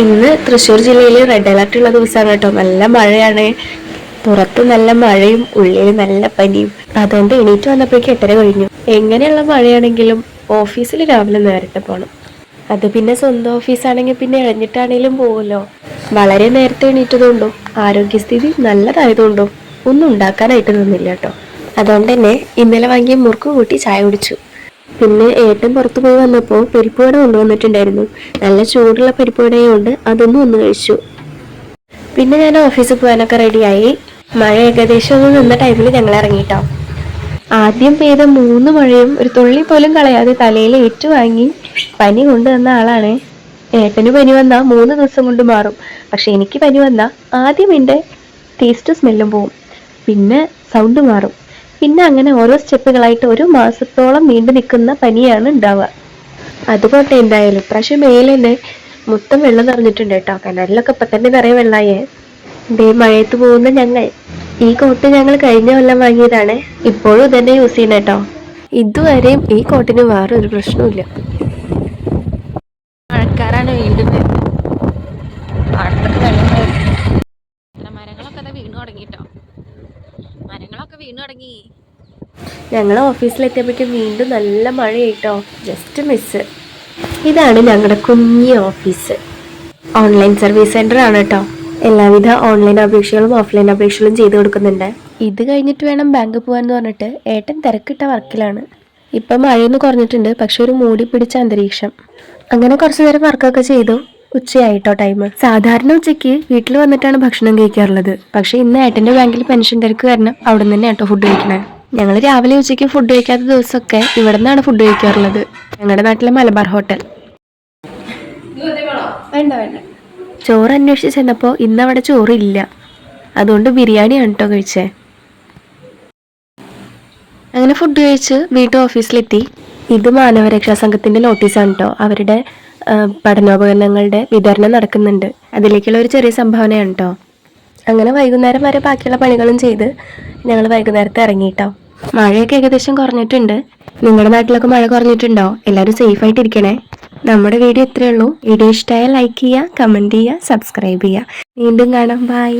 ഇന്ന് തൃശ്ശൂർ ജില്ലയിൽ red alert ഉള്ള ദിവസമാണ് കേട്ടോ. നല്ല മഴയാണ്. പുറത്ത് നല്ല മഴയും ഉള്ളിൽ നല്ല പനിയും. അതുകൊണ്ട് എണീറ്റ് വന്നപ്പോഴേക്കും എട്ടര കഴിഞ്ഞു. എങ്ങനെയുള്ള മഴയാണെങ്കിലും ഓഫീസിൽ രാവിലെ നേരത്തെ പോകണം അത് പിന്നെ സ്വന്തം ഓഫീസാണെങ്കിൽ പിന്നെ ഇഴഞ്ഞിട്ടാണെങ്കിലും പോകുമല്ലോ വളരെ നേരത്തെ എണീറ്റതുകൊണ്ടും ആരോഗ്യസ്ഥിതി നല്ലതായതുകൊണ്ടും ഒന്നും ഉണ്ടാക്കാനായിട്ട് നിന്നില്ല കേട്ടോ. അതുകൊണ്ട് തന്നെ ഇന്നലെ വാങ്ങിയ മുറുക്ക് കൂട്ടി ചായ കുടിച്ചു. പിന്നെ ഏട്ടൻ പുറത്തു പോയി വന്നപ്പോൾ പരിപ്പുവട കൊണ്ടുവന്നിട്ടുണ്ടായിരുന്നു. നല്ല ചൂടുള്ള പരിപ്പുവടയുണ്ട് അതൊന്നും ഒന്ന് കഴിച്ചു. പിന്നെ ഞാൻ ഓഫീസിൽ പോകാനൊക്കെ റെഡിയായി. മഴ ഏകദേശം ഒന്ന് നിന്ന ടൈമിൽ ഞങ്ങൾ ഇറങ്ങിട്ടോ. ആദ്യം പെയ്ത മൂന്ന് മഴയും ഒരു തുള്ളി പോലും കളയാതെ തലയിൽ ഏറ്റുവാങ്ങി പനി കൊണ്ടുവന്ന ആളാണ്. ഏട്ടന് പനി വന്നാൽ മൂന്ന് ദിവസം കൊണ്ട് മാറും. പക്ഷെ എനിക്ക് പനി വന്നാൽ ആദ്യം എന്റെ ടേസ്റ്റ് സ്മെല്ലും പോവും. പിന്നെ സൗണ്ട് മാറും. പിന്നെ അങ്ങനെ ഓരോ സ്റ്റെപ്പുകളായിട്ട് ഒരു മാസത്തോളം നീണ്ടു നിൽക്കുന്ന പനിയാണ് ഉണ്ടാവുക. അതുകൊണ്ട് എന്തായാലും പക്ഷെ മേലെ തന്നെ മൊത്തം വെള്ളം നിറഞ്ഞിട്ടുണ്ട് കേട്ടോ. കനാലിലൊക്കെ ഇപ്പൊ തന്നെ നിറയെ വെള്ളമായേ. ഇതേ മഴയത്ത് പോകുന്ന ഞങ്ങൾ. ഈ കോട്ട് ഞങ്ങൾ കഴിഞ്ഞ കൊല്ലം വാങ്ങിയതാണ്. ഇപ്പോഴും ഇതന്നെ യൂസ് ചെയ്യണം കേട്ടോ. ഇതുവരെയും ഈ കോട്ടിന് വേറെ ഒരു പ്രശ്നവുമില്ല. മഴക്കാരാണ് വീണ്ടും വരുന്നത് പാടത്തൊക്കെ വെള്ളം മരങ്ങളൊക്കെ വീണ് തുടങ്ങിട്ടോ. മരങ്ങളൊക്കെ വീണു തുടങ്ങി. ഞങ്ങൾ ഓഫീസിലെത്തിയപ്പോഴേക്കും വീണ്ടും നല്ല മഴയായിട്ടോ. ജസ്റ്റ് മിസ് ഇതാണ് ഞങ്ങളുടെ കുഞ്ഞി ഓഫീസ്. ഓൺലൈൻ സർവീസ് സെന്റർ ആണ് കേട്ടോ എല്ലാവിധ ഓൺലൈൻ അപേക്ഷകളും ഓഫ്ലൈൻ അപേക്ഷകളും ചെയ്തു കൊടുക്കുന്നുണ്ട്. ഇത് കഴിഞ്ഞിട്ട് വേണം ബാങ്ക് പോകാന്ന് പറഞ്ഞിട്ട് ഏട്ടൻ തിരക്കിട്ട വർക്കിലാണ്. ഇപ്പം മഴയൊന്ന് കുറഞ്ഞിട്ടുണ്ട് പക്ഷെ ഒരു മൂടി പിടിച്ച അന്തരീക്ഷം. അങ്ങനെ കുറച്ചു നേരം വർക്കൊക്കെ ചെയ്തു. ഉച്ചയായിട്ടോ ടൈം സാധാരണ ഉച്ചയ്ക്ക് വീട്ടിൽ വന്നിട്ടാണ് ഭക്ഷണം കഴിക്കാറുള്ളത്. പക്ഷെ ഇന്ന് ഏട്ടന്റെ ബാങ്കിൽ പെൻഷൻ തിരക്ക് കാരണം അവിടെ നിന്ന് തന്നെ കേട്ടോ ഫുഡ് കഴിക്കണേ. ഞങ്ങൾ രാവിലെ ഉച്ചയ്ക്ക് ഫുഡ് കഴിക്കാത്ത ദിവസമൊക്കെ ഇവിടെ നിന്നാണ് ഫുഡ് കഴിക്കാറുള്ളത്. ഞങ്ങളുടെ നാട്ടിലെ മലബാർ ഹോട്ടൽ വേണ്ട വേണ്ട. ചോറ് അന്വേഷിച്ച് ചെന്നപ്പോൾ ഇന്ന് അവിടെ ചോറില്ല. അതുകൊണ്ട് ബിരിയാണിയാണ് കേട്ടോ കഴിച്ചേ. അങ്ങനെ ഫുഡ് കഴിച്ച് വീട്ടു ഓഫീസിലെത്തി ഇത് മാനവരക്ഷാ സംഘത്തിന്റെ നോട്ടീസാണ് കേട്ടോ അവരുടെ പഠനോപകരണങ്ങളുടെ വിതരണം നടക്കുന്നുണ്ട്. അതിലേക്കുള്ള ഒരു ചെറിയ സംഭാവനയാണ് കേട്ടോ അങ്ങനെ വൈകുന്നേരം വരെ ബാക്കിയുള്ള പണികളും ചെയ്ത് ഞങ്ങൾ വൈകുന്നേരത്തെ ഇറങ്ങിയിട്ടോ മഴയൊക്കെ ഏകദേശം കുറഞ്ഞിട്ടുണ്ട്. നിങ്ങളുടെ നാട്ടിലൊക്കെ മഴ കുറഞ്ഞിട്ടുണ്ടോ? എല്ലാവരും സേഫ് ആയിട്ട് ഇരിക്കണേ നമ്മുടെ വീഡിയോ ഇത്രയേ ഉള്ളൂ. വീഡിയോ ഇഷ്ടമായ ലൈക്ക് ചെയ്യുക കമന്റ് ചെയ്യുക സബ്സ്ക്രൈബ് ചെയ്യുക. വീണ്ടും കാണാം. ബൈ